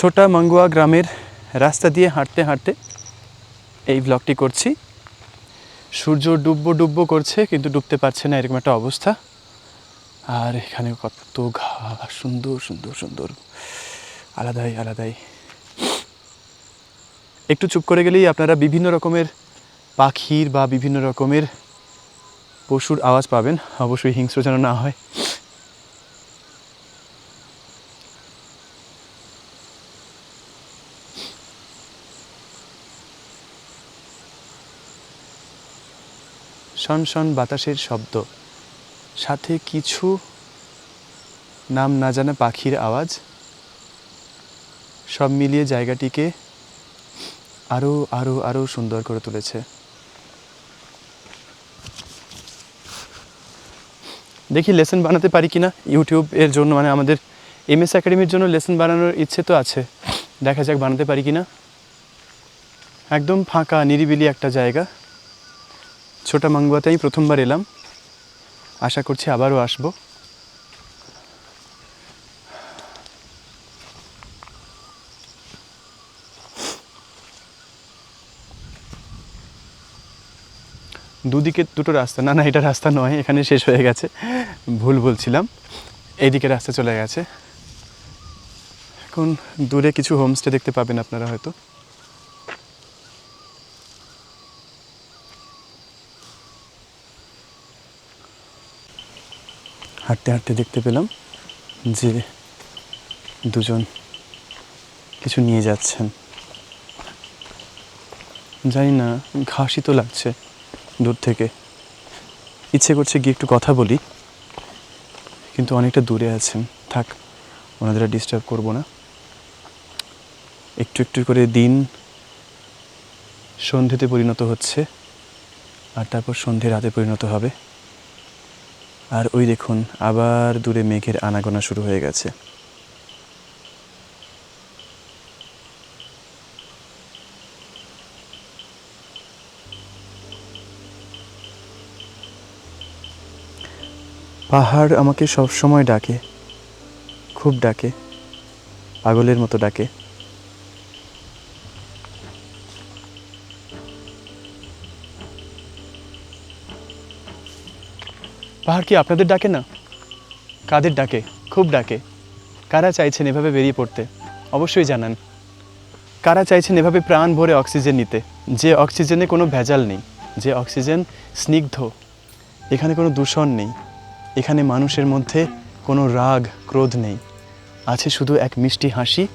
ছোটা মাঙ্গুয়া গ্রামের রাস্তা দিয়ে হাঁটতে হাঁটতে এই ব্লগটি করছি। সূর্য ডুববো ডুববো করছে, কিন্তু ডুবতে পারছে না, এরকম একটা অবস্থা। আর এখানে কত ঘাস, সুন্দর সুন্দর সুন্দর। আলাদাই আলাদাই। একটু চুপ করে গেলেই আপনারা বিভিন্ন রকমের পাখির বা বিভিন্ন রকমের পশুর আওয়াজ পাবেন। অবশ্যই হিংস্র যেন না হয়। শন শন বাতাসের শব্দ। সাথে কিছু নাম না জানা পাখির আওয়াজ। সব মিলিয়ে জায়গাটিকে আরও আরও আরও সুন্দর করে তুলেছে। দেখি লেসন বানাতে পারি কিনা? ইউটিউব এর জন্য মানে আমাদের এম এস একাডেমির জন্য লেসন বানানোর ইচ্ছে তো আছে। দেখা যাক বানাতে পারি কি না একদম ফাঁকা, নিরিবিলি একটা জায়গা। ছোটা মাঙ্গুয়াতে আমি প্রথমবার এলাম। আশা করছি আবারও আসব। দুদিকে দুটো রাস্তা। না না, এটা রাস্তা নয়, এখানে শেষ হয়ে গেছে। ভুল বলছিলাম। এইদিকে রাস্তা চলে গেছে। এখন দূরে কিছু হোমস্টে দেখতে পাবেন আপনারা হয়তো। হাঁটতে হাঁটতে দেখতে পেলাম যে দুজন কিছু নিয়ে যাচ্ছেন। জানি না, ঘাসই তো লাগছে দূর থেকে। ইচ্ছে করছে গিয়ে একটু কথা বলি, কিন্তু অনেকটা দূরে আছেন। থাক, ওনাদের ডিস্টার্ব করব না। একটু একটু করে দিন সন্ধেতে পরিণত হচ্ছে, আর তারপর সন্ধে রাতে পরিণত হবে। আর ওই দেখুন, আবার দূরে মেঘের আনাগোনা শুরু হয়ে গেছে। পাহাড় আমাকে সব সময় ডাকে, খুব ডাকে, পাগলের মতো ডাকে। পাহাড় কি আপনাদের ডাকে না? কাদের ডাকে? খুব ডাকে। কারা চাইছেন এভাবে বেরিয়ে পড়তে? অবশ্যই জানান। কারা চাইছেন এভাবে প্রাণ ভরে অক্সিজেন নিতে? যে অক্সিজেনে কোনো ভেজাল নেই। যে অক্সিজেন স্নিগ্ধ। এখানে কোনো দূষণ নেই। এখানে মানুষের মধ্যে কোনো রাগ, ক্রোধ নেই। আছে শুধু এক মিষ্টি হাসি।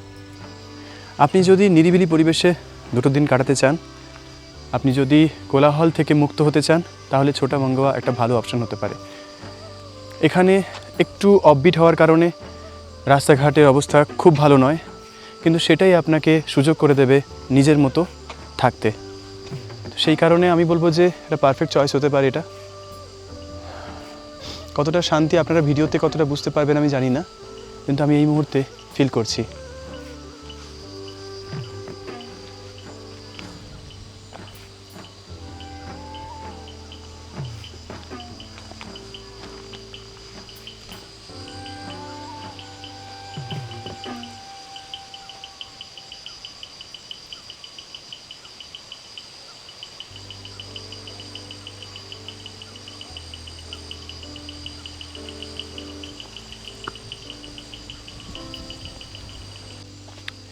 আপনি যদি নিরিবিলি পরিবেশে দুটো দিন কাটাতে চান আপনি যদি কোলাহল থেকে মুক্ত হতে চান, তাহলে ছোটা মঙ্গোয়া একটা ভালো অপশন হতে পারে। এখানে একটু অববিট হওয়ার কারণে রাস্তাঘাটের অবস্থা খুব ভালো নয়, কিন্তু সেটাই আপনাকে সুযোগ করে দেবে নিজের মতো থাকতে। সেই কারণে আমি বলব যে, এটা পারফেক্ট চয়েস হতে পারে এটা। কতটা শান্তি আপনারা ভিডিওতে কতটা বুঝতে পারবেন আমি জানি না, কিন্তু আমি এই মুহূর্তে ফিল করছি।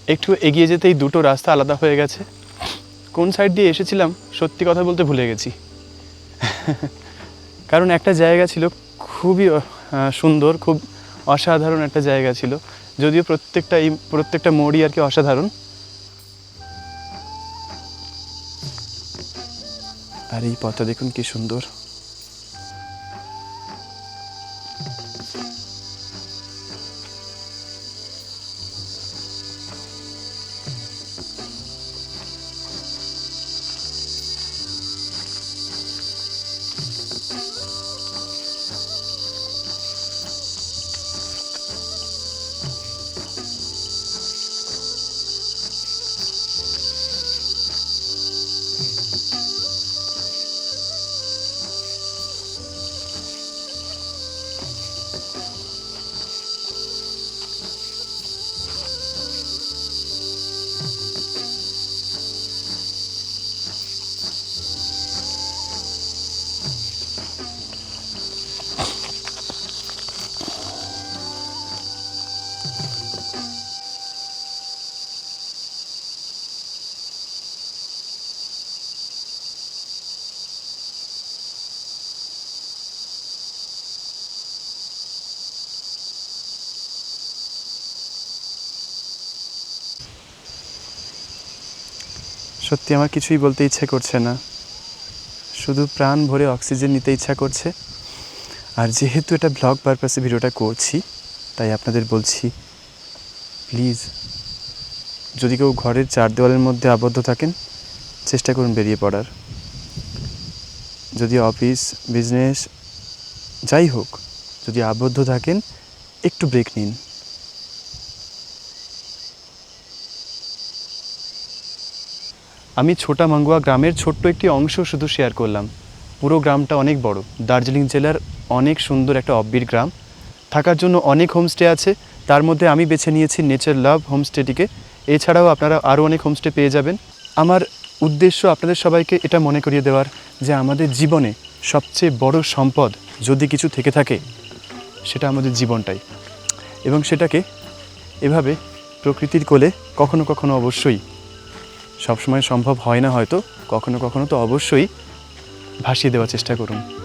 একটু এগিয়ে যেতেই দুটো রাস্তা আলাদা হয়ে গেছে। কোন সাইড দিয়ে এসেছিলাম, সত্যি কথা বলতে ভুলে গেছি। কারণ একটা জায়গা ছিল খুবই সুন্দর, খুব অসাধারণ একটা জায়গা ছিল। যদিও প্রত্যেকটা এই প্রত্যেকটা মোড়ই আর কি অসাধারণ। আর এই পথটা দেখুন কি সুন্দর। সত্যি আমার কিছুই বলতে ইচ্ছে করছে না। শুধু প্রাণ ভরে অক্সিজেন নিতে ইচ্ছা করছে। আর যেহেতু এটা ব্লগ পারপাসে ভিডিওটা করছি, তাই আপনাদের বলছি প্লিজ যদি কেউ ঘরের চার দেওয়ালের মধ্যে আবদ্ধ থাকেন, চেষ্টা করুন বেরিয়ে পড়ার। যদি অফিস বিজনেস যাই হোক, যদি আবদ্ধ থাকেন, একটু ব্রেক নিন। আমি ছোটা মাঙ্গুয়া গ্রামের ছোট্ট একটি অংশ শুধু শেয়ার করলাম। পুরো গ্রামটা অনেক বড়। দার্জিলিং জেলার অনেক সুন্দর একটা অব্বির গ্রাম। থাকার জন্য অনেক হোমস্টে আছে। তার মধ্যে আমি বেছে নিয়েছি নেচার লাভ হোমস্টেটিকে এছাড়াও আপনারা আরও অনেক হোমস্টে পেয়ে যাবেন। আমার উদ্দেশ্য আপনাদের সবাইকে এটা মনে করিয়ে দেওয়ার যে আমাদের জীবনে সবচেয়ে বড় সম্পদ যদি কিছু থেকে থাকে, সেটা আমাদের জীবনটাই। এবং সেটাকে এভাবে প্রকৃতির কোলে কখনো কখনো অবশ্যই সবসময় সম্ভব হয় না হয়তো। কখনো কখনো তো অবশ্যই ভাসিয়ে দেওয়ার চেষ্টা করুন।